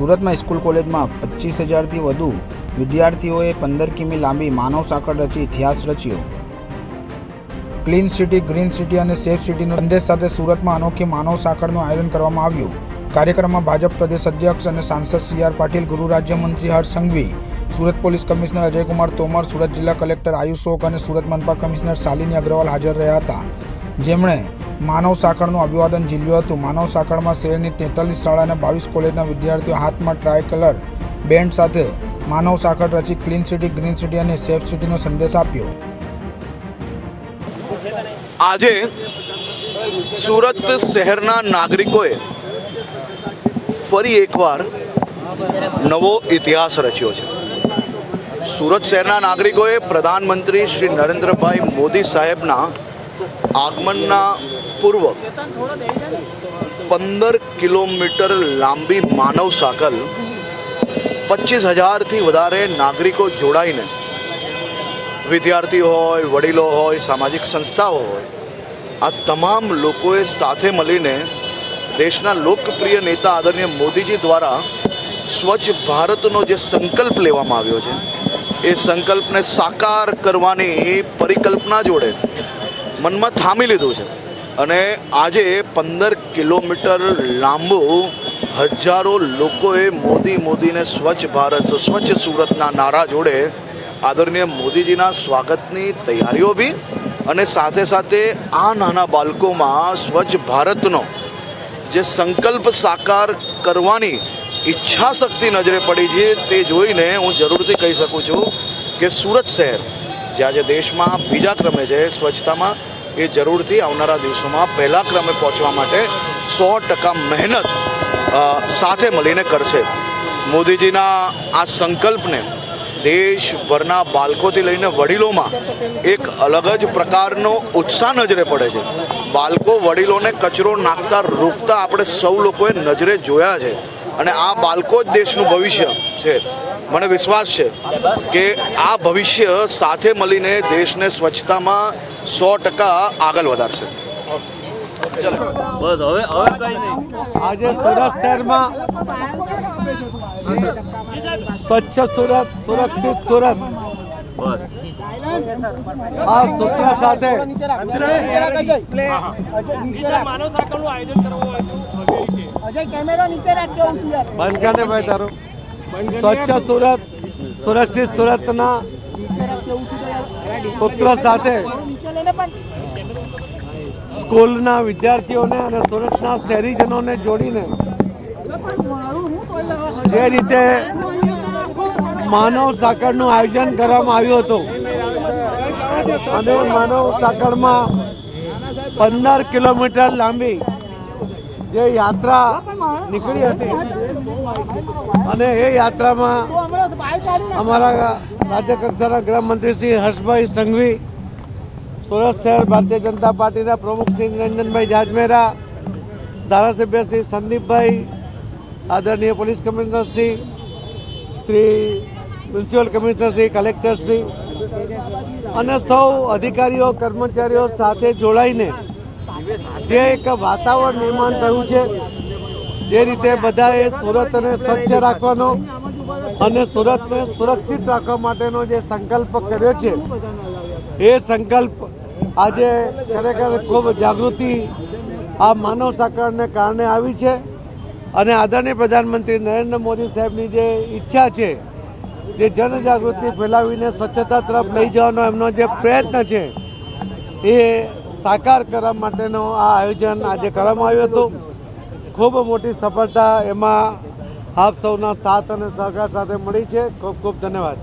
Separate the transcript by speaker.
Speaker 1: સુરતમાં સ્કૂલ કોલેજમાં પચીસ હજારથી વધુ વિદ્યાર્થીઓએ પંદર કિમી લાંબી માનવ સાંકળ રચી ઇતિહાસ રચ્યો. ક્લીન સિટી, ગ્રીન સિટી અને સેફ સિટીનો સંદેશ સાથે સુરતમાં અનોખી માનવ સાંકળનું આયોજન કરવામાં આવ્યું. કાર્યક્રમમાં ભાજપ પ્રદેશ અધ્યક્ષ અને સાંસદ સી આર પાટીલ, ગૃહ રાજ્યમંત્રી હર્ષ સંઘવી, સુરત પોલીસ કમિશનર અજયકુમાર તોમર, સુરત જિલ્લા કલેક્ટર આયુષ ઓક અને સુરત મનપા કમિશનર શાલિની અગ્રવાલ હાજર રહ્યા હતા. જેમણે માનવ સાંકળનું અભિવાદન ઝીલ્યું હતું. માનવ સાંકળમાં શહેરની તેતાલીસ શાળા અને બાવીસ કોલેજના વિદ્યાર્થીઓ હાથમાં ટ્રાય કલર બેન્ડ સાથે માનવ સાંકળ રચી ક્લીન સિટી, ગ્રીન સિટી અને સેફ સિટીનો સંદેશ આપ્યો.
Speaker 2: આજે સુરત શહેરના નાગરિકોએ ફરી એકવાર નવો ઇતિહાસ રચ્યો છે. સુરત શહેરના નાગરિકોએ પ્રધાનમંત્રી શ્રી નરેન્દ્રભાઈ મોદી સાહેબના આગમનના પૂર્વ પંદર કિલોમીટર લાંબી માનવ સાકલ પચીસ હજારથી વધારે નાગરિકો જોડાઈને વિદ્યાર્થીઓ હોય, વડીલો હોય, સામાજિક સંસ્થાઓ હોય, આ તમામ લોકોએ સાથે મળીને દેશના લોકપ્રિય નેતા આદરણીય મોદીજી દ્વારા સ્વચ્છ ભારતનો જે સંકલ્પ લેવામાં આવ્યો છે, એ સંકલ્પને સાકાર કરવાની પરિકલ્પના જોડે મનમાં થામી લીધું છે. અને આજે પંદર કિલોમીટર લાંબુ હજારો લોકોએ મોદી મોદીને સ્વચ્છ ભારત, સ્વચ્છ સુરતના નારા જોડે આદરણીય મોદીજીના સ્વાગતની તૈયારીઓ બી અને સાથે સાથે આ નાના બાળકોમાં સ્વચ્છ ભારતનો જે સંકલ્પ સાકાર કરવાની ઈચ્છા શક્તિ નજરે પડી છે તે જોઈને હું જરૂરથી કહી શકું છું કે સુરત શહેર જે આજે દેશમાં બીજા ક્રમે છે, સ્વચ્છતામાં એ જરૂરથી આવનારા દિવસોમાં પહેલા ક્રમે પહોંચવા માટે સો ટકા મહેનત સાથે મળીને કરશે. મોદીજીના આ સંકલ્પને દેશભરના બાળકોથી લઈને વડીલોમાં એક અલગ જ પ્રકારનો ઉત્સાહ નજરે પડે છે. બાળકો વડીલોને કચરો નાખતા, રોકતા આપણે સૌ લોકોએ નજરે જોયા છે. અને આ બાળકો જ દેશનું ભવિષ્ય છે. મને વિશ્વાસ છે કે આ ભવિષ્ય સાથે મળીને દેશને સ્વચ્છતામાં સો ટકા આગળ વધારશે.
Speaker 3: બસ હવે હવે કઈ નહીં.
Speaker 4: આજે સુરત શહેરમાં સ્વચ્છ સુરત સુરક્ષિત સુરત.
Speaker 3: બસ.
Speaker 4: આ સૂત્ર સાથે બંધ કરે ભાઈ તારું. સ્વચ્છ સુરત, સુરક્ષિત સુરતના સૂત્ર સાથે સ્કૂલના વિદ્યાર્થીઓને અને સુરતના શહેરીજનોને જોડીને જે રીતે માનવ સાંકળનું આયોજન કરવામાં આવ્યું હતું. અને માનવ સાંકળમાં પંદર કિલોમીટર લાંબી જે યાત્રા નીકળી હતી. અને એ યાત્રામાં અમારા રાજ્ય કક્ષાના ગૃહમંત્રી શ્રી હર્ષભાઈ સંઘવી સુરત શહેર ભારતીય જનતા પાર્ટીના પ્રમુખ શ્રી નિરંજનભાઈ જાજમેરા, ધારાસભ્ય શ્રી સંદીપભાઈ, આદરણીય police commissioner Shri Shri municipal commissioner Shri, collector Shri અને સૌ અધિકારીઓ, કર્મચારીઓ સાથે જોડાઈને જે એક વાતાવરણ નિર્માણ થયું છે જે રીતે બધાએ સુરતને સ્વચ્છ રાખવાનો અને સુરતને સુરક્ષિત રાખવા માટેનો જે સંકલ્પ કર્યો છે, એ સંકલ્પ આજે ખરેખર ખૂબ જાગૃતિ આ માનવ સાંકળને કારણે આવી છે અને આદરણીય પ્રધાનમંત્રી નરેન્દ્ર મોદી સાહેબની જે ઈચ્છા છે, જે જનજાગૃતિ ફેલાવીને સ્વચ્છતા તરફ લઈ જવાનો એમનો જે પ્રયત્ન છે, એ સાકાર કરવા માટેનો આ આયોજન આજે કરવામાં આવ્યું હતું. ખૂબ મોટી સફળતા એમાં આપ સૌના સાથ અને સહકાર સાથે મળી છે. ખૂબ ખૂબ ધન્યવાદ.